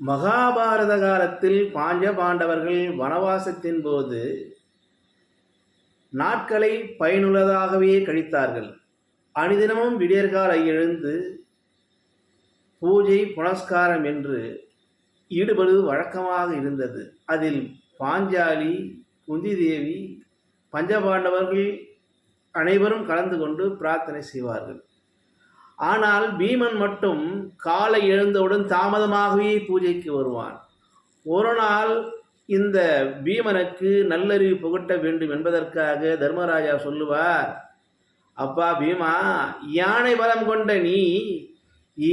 மகாபாரத காலத்தில் பாஞ்ச பாண்டவர்கள் வனவாசத்தின் போது நாட்களை பயனுள்ளதாகவே கழித்தார்கள். அனுதினமும் விடியற்காலை எழுந்து பூஜை புனஸ்காரம் என்று ஈடுபடுவது வழக்கமாக இருந்தது. அதில் பாஞ்சாலி குந்தி தேவி பஞ்சபாண்டவர்கள் அனைவரும் கலந்து கொண்டு பிரார்த்தனை செய்வார்கள். ஆனால் பீமன் மட்டும் காலை எழுந்தவுடன் தாமதமாகவே பூஜைக்கு வருவான். ஒரு நாள் இந்த பீமனுக்கு நல்லறிவு புகட்ட வேண்டும் என்பதற்காக தர்மராஜா சொல்லுவார் அப்பா பீமா யானை பலம் கொண்ட நீ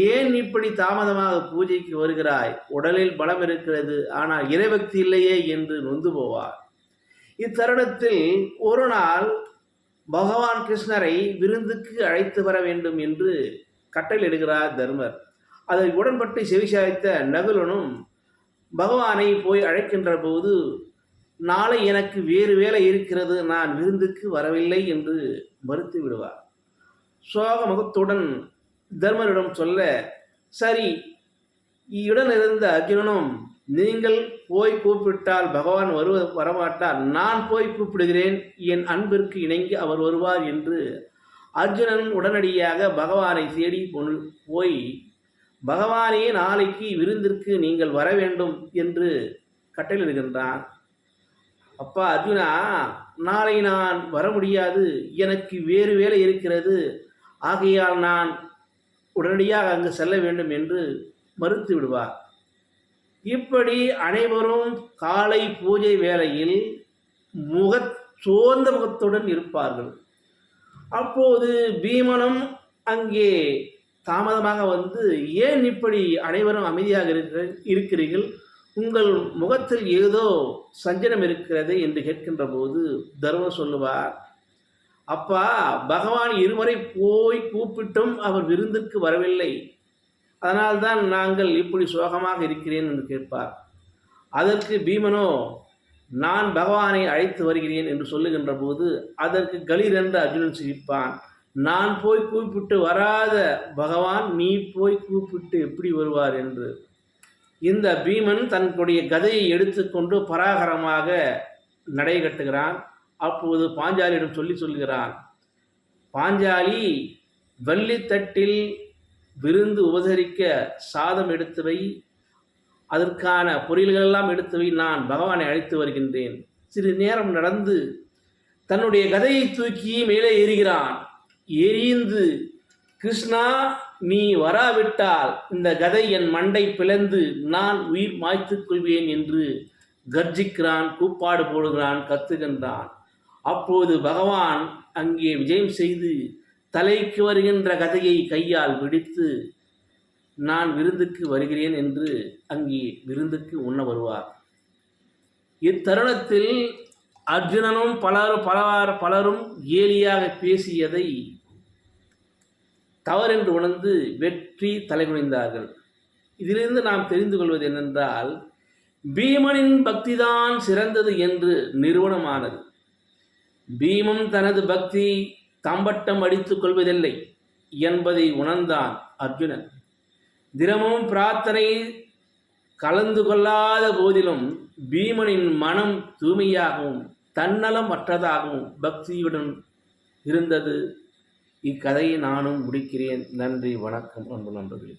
ஏன் இப்படி தாமதமாக பூஜைக்கு வருகிறாய்? உடலில் பலம் இருக்கிறது ஆனால் இறைபக்தி இல்லையே என்று நொந்து போவார். இத்தருணத்தில் ஒரு நாள் பகவான் கிருஷ்ணரை விருந்துக்கு அழைத்து வர வேண்டும் என்று கட்டளையிடுகிறார் தர்மர். அதை உடன்பட்டு செவிசாய்த்த நகுலனும் பகவானை போய் அழைக்கின்ற போது நாளை எனக்கு வேறு வேலை இருக்கிறது. நான் விருந்துக்கு வரவில்லை என்று மறுத்து விடுவார். சோக முகத்துடன் தர்மரிடம் சொல்ல சரி இடனிருந்த இருந்த அர்ஜுனனும் நீங்கள் போய் கூப்பிட்டால் பகவான் வருவ வரமாட்டார். நான் போய் கூப்பிடுகிறேன். என் அன்பிற்கு இணங்கி அவர் வருவார் என்று அர்ஜுனன் உடனடியாக பகவானை தேடி கொண்டு போய் பகவானே நாளைக்கு விருந்திற்கு நீங்கள் வர வேண்டும் என்று கட்டளையிடுகின்றான் அப்பா அர்ஜுனா நாளை நான் வர முடியாது. எனக்கு வேறு வேலை இருக்கிறது. ஆகையால் நான் உடனடியாக அங்கு செல்ல வேண்டும் என்று மறுத்து விடுவார். இப்படி அனைவரும் காலை பூஜை வேளையில் முக சோர்ந்த முகத்துடன் இருப்பார்கள். அப்போது பீமனும் அங்கே தாமதமாக வந்து ஏன் இப்படி அனைவரும் அமைதியாக இருக்கிற இருக்கிறீர்கள்? உங்கள் முகத்தில் ஏதோ சஞ்சனம் இருக்கிறது என்று கேட்கின்ற போது தர்மம் சொல்லுவார் அப்பா பகவான் இருமுறை போய் கூப்பிட்டும் அவர் விருந்திற்கு வரவில்லை. அதனால்தான் நாங்கள் இப்படி சோகமாக இருக்கிறேன் என்று கேட்பார். அதற்கு பீமனோ நான் பகவானை அழைத்து வருகிறேன் என்று சொல்லுகின்ற போது அதற்கு கலீர் என்று அர்ஜுனன் சிரிப்பான். நான் போய் கூப்பிட்டு வராத பகவான் நீ போய் கூப்பிட்டு எப்படி வருவார் என்று. இந்த பீமன் தன்னுடைய கதையை எடுத்துக்கொண்டு பராகரமாக நடை கட்டுகிறான். அப்போது பாஞ்சாலியிடம் சொல்லி சொல்கிறான் பாஞ்சாலி வள்ளித்தட்டில் விருந்து உபசரிக்க சாதம் எடுத்து வை அதற்கான பொரியல்களெல்லாம் எடுத்து வை நான் பகவானை அழைத்து வருகின்றேன். சிறிது நேரம் நடந்து தன்னுடைய கதையை தூக்கி மேலே ஏறுகிறான். எரிந்து கிருஷ்ணா நீ வராவிட்டால் இந்த கதை என் மண்டை பிளந்து நான் உயிர் மாய்த்துக் கொள்வேன் என்று கர்ஜிக்கிறான் கூப்பாடு போடுகிறான் கத்துகின்றான். அப்போது பகவான் அங்கே விஜயம் செய்து தலைக்கு வருகின்ற கதையை கையால் பிடித்து நான் விருந்துக்கு வருகிறேன் என்று அங்கே விருந்துக்கு உண்ண வருவார். இத்தருணத்தில் அர்ஜுனனும் பலரும் பலவார பலரும் ஏலியாக பேசியதை தவறென்று உணர்ந்து வெற்றி தலைகுனிந்தார்கள். இதிலிருந்து நாம் தெரிந்து கொள்வது என்னென்றால் பீமனின் பக்திதான் சிறந்தது என்று நிறுவனமானது. பீமம் தனது பக்தி தம்பட்டம் அடித்துக் கொள்வதில்லை என்பதை உணர்ந்தான் அர்ஜுனன். தினமும் பிரார்த்தனை கலந்து கொள்ளாத போதிலும் பீமனின் மனம் தூய்மையாகவும் தன்னலம் அற்றதாகவும் பக்தியுடன் இருந்தது. இக்கதையை நானும் முடிக்கிறேன். நன்றி வணக்கம் அன்பு நண்பர்களே.